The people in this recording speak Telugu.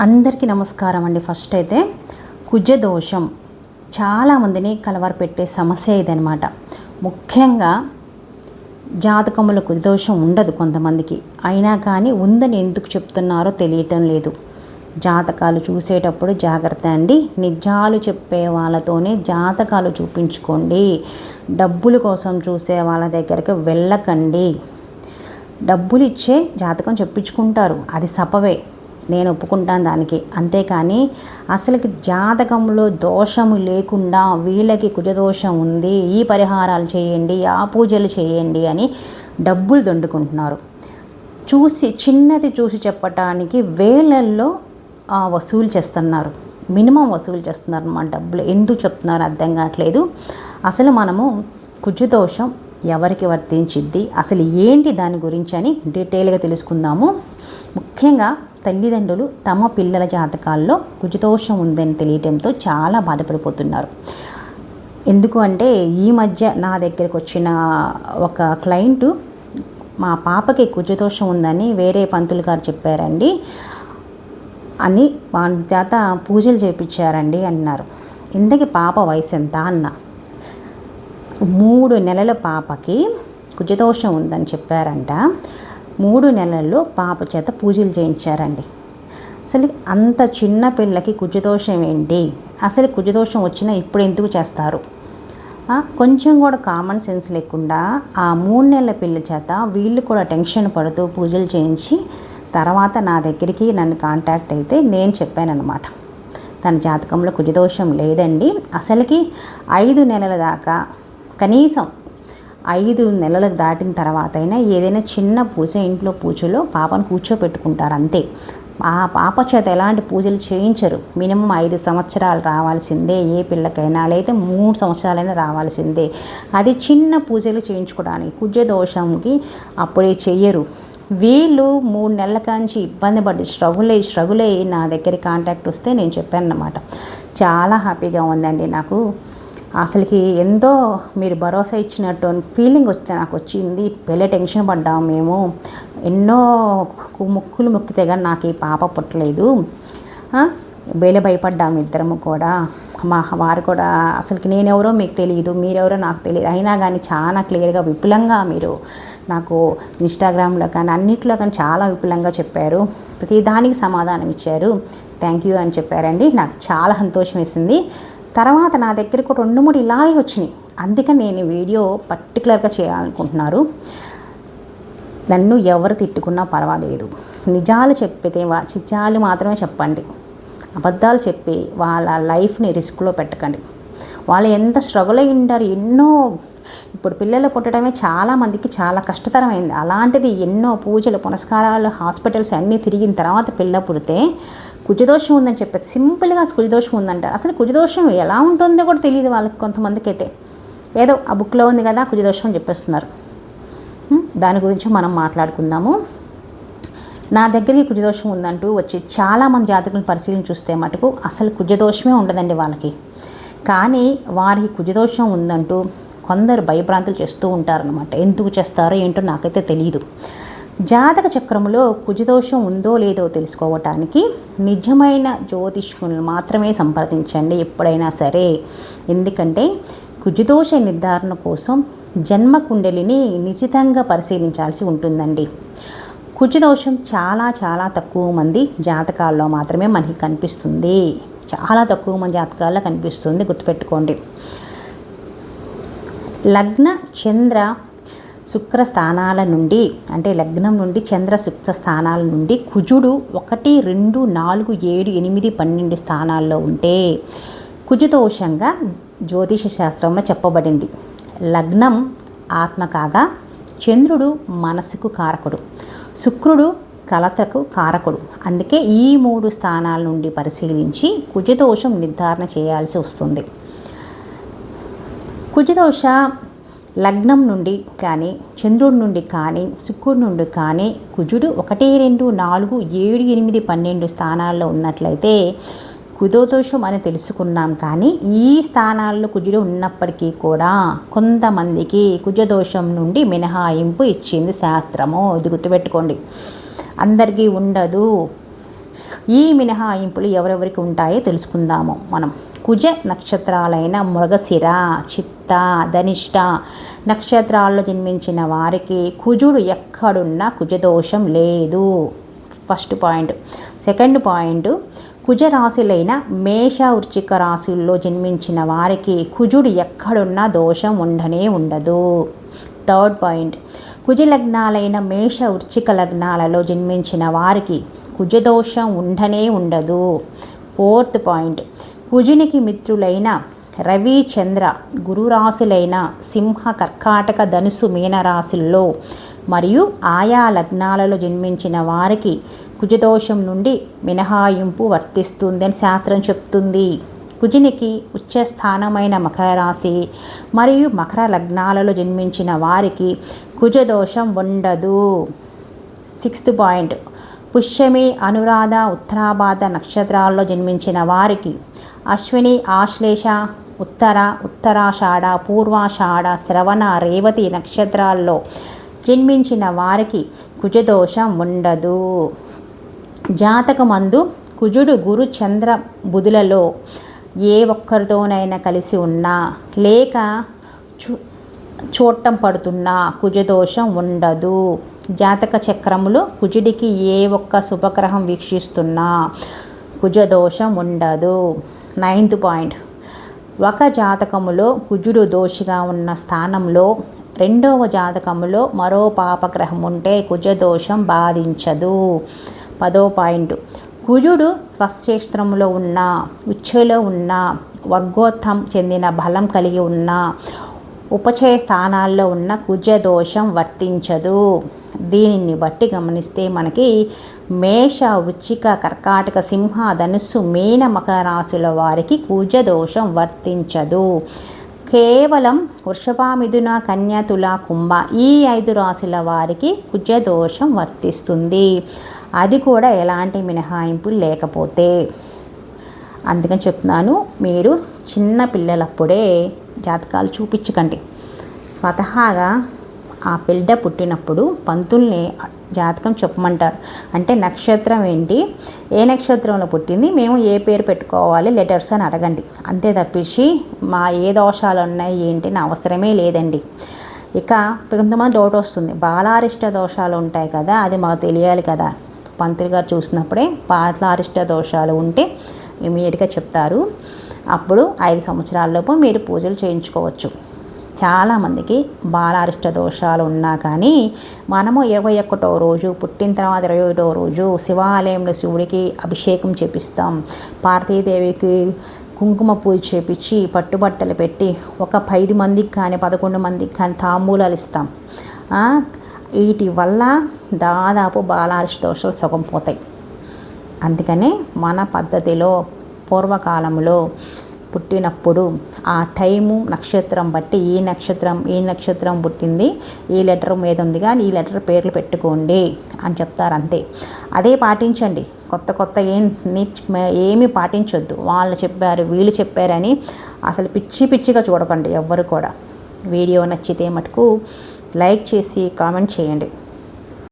అందరికీ నమస్కారం అండి. ఫస్ట్ అయితే కుజదోషం. చాలామందిని కలవరపెట్టే సమస్య ఇదనమాట ముఖ్యంగా జాతకముల కుజ దోషం ఉండదు కొంతమందికి. అయినా కానీ ఉందని ఎందుకు చెప్తున్నారో తెలియటం లేదు. జాతకాలు చూసేటప్పుడు జాగ్రత్త అండి. నిజాలు చెప్పే వాళ్ళతోనే జాతకాలు చూపించుకోండి. డబ్బుల కోసం చూసే వాళ్ళ దగ్గరికి వెళ్ళకండి. డబ్బులు ఇచ్చే జాతకం చెప్పించుకుంటారు. అది సపవే. నేను ఒప్పుకుంటాను దానికి. అంతేకాని అసలుకి జాతకంలో దోషము లేకుండా వీళ్ళకి కుజదోషం ఉంది ఈ పరిహారాలు చేయండి ఆ పూజలు చేయండి అని డబ్బులు దండుకుంటున్నారు. చూసి చిన్నది చూసి చెప్పటానికి వేలల్లో ఆ, వసూలు చేస్తున్నారు. మినిమం వసూలు చేస్తున్నారు అన్నమాట డబ్బులు. ఎందుకు చెప్తున్నారు అర్థం కావట్లేదు. అసలు మనము కుజుదోషం ఎవరికి వర్తించిద్ది అసలు ఏంటి దాని గురించి అని డీటెయిల్గా తెలుసుకుందాము. ముఖ్యంగా తల్లిదండ్రులు తమ పిల్లల జాతకాల్లో కుజదోషం ఉందని తెలియటంతో చాలా బాధపడిపోతున్నారు. ఎందుకు అంటే ఈ మధ్య నా దగ్గరకు వచ్చిన ఒక క్లయింట్ మా పాపకి కుజదోషం ఉందని వేరే పంతులు గారు చెప్పారండి అని వాళ్ళ చేత పూజలు చేపించారండి అన్నారు. ఇంతకీ పాప వయసు ఎంత అన్న? మూడు నెలల పాపకి కుజదోషం ఉందని చెప్పారంట. మూడు నెలల్లో పాప చేత పూజలు చేయించారండి. అసలు అంత చిన్న పిల్లకి కుజదోషం ఏంటి? అసలు కుజదోషం వచ్చినా ఇప్పుడు ఎందుకు చేస్తారు? కొంచెం కూడా కామన్ సెన్స్ లేకుండా ఆ మూడు నెలల పిల్ల చేత వీళ్ళు కూడా టెన్షన్ పడుతూ పూజలు చేయించి తర్వాత నా దగ్గరికి నన్ను కాంటాక్ట్ అయితే నేను చెప్పానన్నమాట. తన జాతకంలో కుజదోషం లేదండి. అసలుకి ఐదు నెలల దాకా కనీసం ఐదు నెలలకు దాటిన తర్వాత అయినా ఏదైనా చిన్న పూజ ఇంట్లో పూజలో పాపను కూర్చోపెట్టుకుంటారు అంతే. ఆ పాప చేత ఎలాంటి పూజలు చేయించరు. మినిమం ఐదు సంవత్సరాలు రావాల్సిందే ఏ పిల్లకైనా లేదా మూడు సంవత్సరాలైనా రావాల్సిందే. అది చిన్న పూజలు చేయించుకోవడానికి కుజ దోషంకి అప్పుడే చెయ్యరు. వీళ్ళు మూడు నెలల కాంచి ఇబ్బంది పడి స్ట్రగుల్ అయ్యి స్ట్రగుల్ అయ్యి నా దగ్గర కాంటాక్ట్ వస్తే నేను చెప్పాను అన్నమాట చాలా హ్యాపీగా ఉందండి నాకు. అసలుకి ఎంతో మీరు భరోసా ఇచ్చినట్టు ఫీలింగ్ వచ్చి నాకు వచ్చింది. పెళ్ళి టెన్షన్ పడ్డాము మేము. ఎన్నో ముక్కులు ముక్కితే కానీ నాకు ఈ పాప పుట్టలేదు. ఆ, భయపడ్డాము ఇద్దరము కూడా. మా వారు కూడా అసలుకి నేనెవరో మీకు తెలియదు మీరెవరో నాకు తెలియదు అయినా కానీ చాలా క్లియర్గా విపులంగా మీరు నాకు ఇన్స్టాగ్రామ్లో కానీ అన్నిట్లో కానీ చాలా విపులంగా చెప్పారు. ప్రతి దానికి సమాధానం ఇచ్చారు. థ్యాంక్ యూ అని చెప్పారండి. నాకు చాలా సంతోషం వేసింది. తర్వాత నా దగ్గరకు రెండు మూడు ఇలాగే వచ్చినాయి. అందుకని నేను వీడియో పర్టికులర్గా చేయాలనుకుంటున్నారు. నన్ను ఎవరు తిట్టుకున్నా పర్వాలేదు. నిజాలు చెప్పితే వా నిజాలు మాత్రమే చెప్పండి. అబద్ధాలు చెప్పి వాళ్ళ లైఫ్ని రిస్క్లో పెట్టకండి. వాళ్ళు ఎంత స్ట్రగుల్ అయి ఉంటారు ఎన్నో ఇప్పుడు పిల్లలు పుట్టడమే చాలామందికి చాలా కష్టతరమైంది. అలాంటిది ఎన్నో పూజలు పునస్కారాలు హాస్పిటల్స్ అన్నీ తిరిగిన తర్వాత పిల్ల పుడితే కుజదోషం ఉందని చెప్పేది సింపుల్గా కుజదోషం ఉందంటారు. అసలు కుజదోషం ఎలా ఉంటుందో కూడా తెలియదు వాళ్ళకి కొంతమందికి అయితే ఏదో ఆ బుక్లో ఉంది కదా కుజదోషం అని చెప్పేస్తున్నారు. దాని గురించి మనం మాట్లాడుకుందాము. నా దగ్గరికి కుజదోషం ఉందంటూ వచ్చి చాలామంది జాతకులను పరిశీలన చూస్తే మటుకు అసలు కుజదోషమే ఉండదండి వాళ్ళకి. కానీ వారికి కుజదోషం ఉందంటూ కొందరు భయభ్రాంతులు చేస్తూ ఉంటారనమాట ఎందుకు చేస్తారో ఏంటో నాకైతే తెలియదు జాతక చక్రంలో కుజదోషం ఉందో లేదో తెలుసుకోవటానికి నిజమైన జ్యోతిష్కులను మాత్రమే సంప్రదించండి ఎప్పుడైనా సరే. ఎందుకంటే కుజదోష నిర్ధారణ కోసం జన్మ కుండలిని నిశితంగా పరిశీలించాల్సి ఉంటుందండి. కుజదోషం చాలా చాలా తక్కువ మంది జాతకాల్లో మాత్రమే మనకి కనిపిస్తుంది. చాలా తక్కువ మంది జాతకాల్లో కనిపిస్తుంది గుర్తుపెట్టుకోండి. లగ్న చంద్ర శుక్ర స్థానాల నుండి అంటే లగ్నం నుండి చంద్ర శుక్ర స్థానాల నుండి కుజుడు ఒకటి రెండు నాలుగు ఏడు ఎనిమిది పన్నెండు స్థానాల్లో ఉంటే కుజుదోషంగా జ్యోతిష శాస్త్రంలో చెప్పబడింది. లగ్నం ఆత్మ కాగా చంద్రుడు మనసుకు కారకుడు శుక్రుడు కలతకు కారకుడు. అందుకే ఈ మూడు స్థానాల నుండి పరిశీలించి కుజదోషం నిర్ధారణ చేయాల్సి వస్తుంది. కుజదోష లగ్నం నుండి కానీ చంద్రుడి నుండి కానీ శుక్రుడి నుండి కానీ కుజుడు ఒకటి రెండు నాలుగు ఏడు ఎనిమిది పన్నెండు స్థానాల్లో ఉన్నట్లయితే కుదోదోషం అని తెలుసుకున్నాం. కానీ ఈ స్థానాల్లో కుజుడు ఉన్నప్పటికీ కూడా కొంతమందికి కుజదోషం నుండి మినహాయింపు ఇచ్చింది శాస్త్రము. ఇది గుర్తుపెట్టుకోండి. అందరికీ ఉండదు. ఈ మినహాయింపులు ఎవరెవరికి ఉంటాయో తెలుసుకుందాము. మనం కుజ నక్షత్రాలైన మృగశిర చిత్త ధనిష్ట నక్షత్రాల్లో జన్మించిన వారికి కుజుడు ఎక్కడున్నా కుజదోషం లేదు. First point. Second point. కుజరాశులైన మేష వృచ్చిక రాశుల్లో జన్మించిన వారికి కుజుడు ఎక్కడున్నా దోషం ఉండనే ఉండదు. Third point. కుజ లగ్నాలైన మేష వృచ్చిక లగ్నాలలో జన్మించిన వారికి కుజదోషం ఉండనే ఉండదు. Fourth point. కుజునికి మిత్రులైన రవి చంద్ర గురురాశులైన సింహ కర్కాటక ధనుసు మీనరాశుల్లో మరియు ఆయా లగ్నాలలో జన్మించిన వారికి కుజదోషం నుండి మినహాయింపు వర్తిస్తుందని శాస్త్రం చెప్తుంది. కుజునికి ఉచ్చస్థానమైన మకర రాశి మరియు మకర లగ్నాలలో జన్మించిన వారికి కుజదోషం ఉండదు. Sixth point. పుష్యమి అనురాధ ఉత్తరాబాధ నక్షత్రాల్లో జన్మించిన వారికి అశ్విని ఆశ్లేష ఉత్తర ఉత్తరాషాఢ పూర్వాషాఢ శ్రవణ రేవతి నక్షత్రాల్లో జన్మించిన వారికి కుజదోషం ఉండదు. జాతకమందు కుజుడు గురు చంద్ర బుధులలో ఏ ఒక్కరితోనైనా కలిసి ఉన్నా లేక చూ చూడటం పడుతున్నా కుజదోషం ఉండదు. జాతక చక్రములు కుజుడికి ఏ ఒక్క శుభగ్రహం వీక్షిస్తున్నా కుజదోషం ఉండదు. Ninth point. ఒక జాతకములో కుజుడు దోషిగా ఉన్న స్థానంలో రెండవ జాతకములో మరో పాపగ్రహం ఉంటే కుజదోషం బాధించదు. పదో పాయింట్. కుజుడు స్వక్షేత్రంలో ఉన్న ఉచ్ఛలో ఉన్న వర్గోత్తం చెందిన బలం కలిగి ఉన్న ఉపచయ స్థానాల్లో ఉన్న కుజదోషం వర్తించదు. దీనిని బట్టి గమనిస్తే మనకి మేష వృచ్చిక కర్కాటక సింహ ధనుస్సు మీన మకర రాశుల వారికి కుజ దోషం వర్తించదు. కేవలం వృషభామిథున కన్య తుల కుంభ ఈ ఐదు రాశుల వారికి కుజ దోషం వర్తిస్తుంది. అది కూడా ఎలాంటి మినహాయింపు లేకపోతే. అందుకని చెప్తున్నాను మీరు చిన్న పిల్లలప్పుడే జాతకాలు చూపించకండి. స్వతహాగా ఆ బిడ్డ పుట్టినప్పుడు పంతుల్ని జాతకం చెప్పమంటారు. అంటే నక్షత్రం ఏంటి? ఏ నక్షత్రంలో పుట్టింది? మేము ఏ పేరు పెట్టుకోవాలి? లెటర్స్ అని అడగండి. అంతే తప్పించి మా ఏ దోషాలు ఉన్నాయి ఏంటి అని అవసరమే లేదండి. ఇక కొంతమంది డౌట్ వస్తుంది. బాలారిష్ట దోషాలు ఉంటాయి కదా అది మాకు తెలియాలి కదా. పంతులు గారు చూసినప్పుడే బాలారిష్ట దోషాలు ఉంటే ఇమీడియట్గా చెప్తారు. అప్పుడు ఐదు సంవత్సరాలలోపు మీరు పూజలు చేయించుకోవచ్చు. చాలామందికి బాలారిష్ట దోషాలు ఉన్నా కానీ మనము ఇరవై ఒకటో రోజు పుట్టిన తర్వాత ఇరవై ఒకటో రోజు శివాలయంలో శివుడికి అభిషేకం చేపిస్తాం. పార్వతీదేవికి కుంకుమ పూజ చేపించి పట్టుబట్టలు పెట్టి ఒక పది మందికి కానీ పదకొండు మందికి కానీ తాంబూలాలు ఇస్తాం. వీటి వల్ల దాదాపు బాలారిష్ట దోషాలు సగం పోతాయి. అందుకనే మన పద్ధతిలో పూర్వకాలంలో పుట్టినప్పుడు ఆ టైము నక్షత్రం బట్టి ఈ నక్షత్రం ఈ నక్షత్రం పుట్టింది ఈ లెటర్ మీద ఉంది కానీ ఈ లెటర్ పేర్లు పెట్టుకోండి అని చెప్తారు అంతే. అదే పాటించండి. కొత్త కొత్త ఏం ఏమి పాటించొద్దు. వాళ్ళు చెప్పారు వీళ్ళు చెప్పారని అసలు పిచ్చి పిచ్చిగా చూడకండి ఎవ్వరు కూడా. వీడియో నచ్చితే మటుకు లైక్ చేసి కామెంట్ చేయండి.